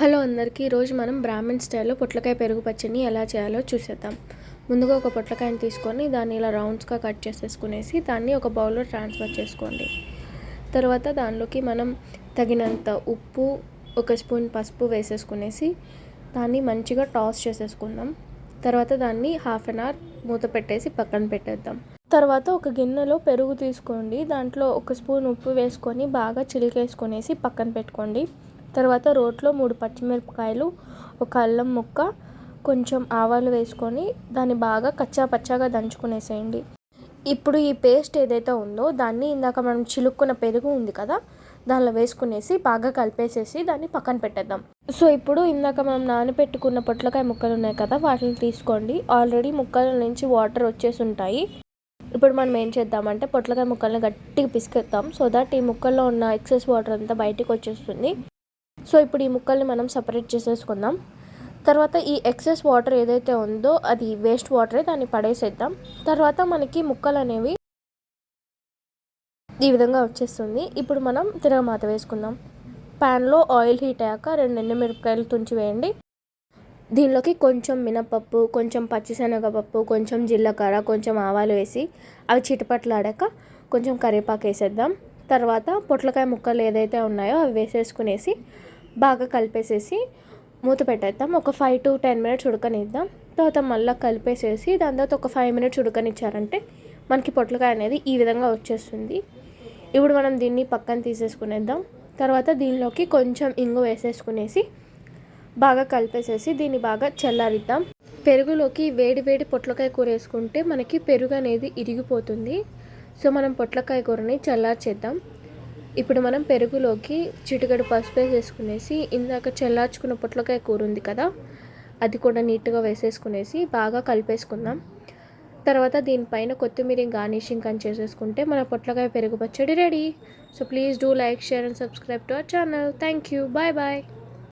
Hello అందరికీ ఈరోజు మనం బ్రాహ్మణ్ స్టైల్లో పొట్లకాయ పెరుగు పచ్చడిని ఎలా చేయాలో చూసేద్దాం. ముందుగా ఒక పొట్లకాయని తీసుకొని దాన్ని ఇలా రౌండ్స్గా కట్ చేసేసుకునేసి దాన్ని ఒక బౌల్లో ట్రాన్స్ఫర్ చేసుకోండి. తర్వాత దానిలోకి మనం తగినంత ఉప్పు ఒక స్పూన్ పసుపు వేసేసుకునేసి దాన్ని మంచిగా టాస్ చేసేసుకుందాం. తర్వాత దాన్ని హాఫ్ అన్ అవర్ మూత పెట్టేసి పక్కన పెట్టేద్దాం. తర్వాత ఒక గిన్నెలో పెరుగు తీసుకోండి. దాంట్లో ఒక స్పూన్ ఉప్పు వేసుకొని బాగా చిలికేసుకునేసి పక్కన పెట్టుకోండి. తర్వాత రోట్లో మూడు పచ్చిమిరపకాయలు ఒక అల్లం ముక్క కొంచెం ఆవాలు వేసుకొని దాన్ని బాగా కచ్చా పచ్చాగా దంచుకునేసేయండి. ఇప్పుడు ఈ పేస్ట్ ఏదైతే ఉందో దాన్ని ఇందాక మనం చిలుక్కున్న పెరుగు ఉంది కదా దానిలో వేసుకునేసి బాగా కలిపేసేసి దాన్ని పక్కన పెట్టేద్దాం. సో ఇప్పుడు ఇందాక మనం నానబెట్టుకున్న పొట్లకాయ ముక్కలు ఉన్నాయి కదా వాటిని తీసుకోండి. ఆల్రెడీ ముక్కల నుంచి వాటర్ వచ్చేసి ఉంటాయి. ఇప్పుడు మనం ఏం చేద్దామంటే పొట్లకాయ ముక్కల్ని గట్టిగా పిసికేద్దాం. సో దట్ ఈ ముక్కల్లో ఉన్న ఎక్సెస్ వాటర్ అంతా బయటికి వచ్చేస్తుంది. సో ఇప్పుడు ఈ ముక్కల్ని మనం సపరేట్ చేసేసుకుందాం. తర్వాత ఈ ఎక్సెస్ వాటర్ ఏదైతే ఉందో అది వేస్ట్ వాటరే దాన్ని పడేసేద్దాం. తర్వాత మనకి ముక్కలు అనేవి ఈ విధంగా వచ్చేస్తుంది. ఇప్పుడు మనం తిరగమాత వేసుకుందాం. ప్యాన్లో ఆయిల్ హీట్ అయ్యాక రెండు ఎండుమిరపకాయలు తుంచి వేయండి. దీనిలోకి కొంచెం మినపప్పు కొంచెం పచ్చిశనగపప్పు కొంచెం జీలకర్ర కొంచెం ఆవాలు వేసి అవి చిటపట్లాడాక కొంచెం కరివేపాకు వేసేద్దాం. తర్వాత పొట్లకాయ ముక్కలు ఏదైతే ఉన్నాయో అవి వేసేసుకునేసి బాగా కలిపేసేసి మూత పెట్టేద్దాం. ఒక ఫైవ్ టు టెన్ మినిట్స్ ఉడకనిద్దాం. తర్వాత మళ్ళీ కలిపేసేసి దాని తర్వాత ఒక ఫైవ్ మినిట్స్ ఉడకనిచ్చారంటే మనకి పొట్లకాయ అనేది ఈ విధంగా వచ్చేస్తుంది. ఇప్పుడు మనం దీన్ని పక్కన తీసేసుకునేద్దాం. తర్వాత దీనిలోకి కొంచెం ఇంగు వేసేసుకునేసి బాగా కలిపేసేసి దీన్ని బాగా చల్లారిద్దాం. పెరుగులోకి వేడి వేడి పొట్లకాయ కూర వేసుకుంటే మనకి పెరుగు అనేది ఇరిగిపోతుంది. సో మనం పొట్లకాయ కూరని చల్లార్చేద్దాం. ఇప్పుడు మనం పెరుగులోకి చిటికడు పసుపు వేసేసుకునేసి ఇందాక చల్లార్చుకున్న పొట్లకాయ కూర ఉంది కదా అది కూడా నీట్గా వేసేసుకునేసి బాగా కలిపేసుకుందాం. తర్వాత దీనిపైన కొత్తిమీర గార్నిషింగ్ అని చేసేసుకుంటే మన పొట్లకాయ పెరుగు పచ్చడి ready. So please do like share and subscribe to our channel. Thank you. Bye bye.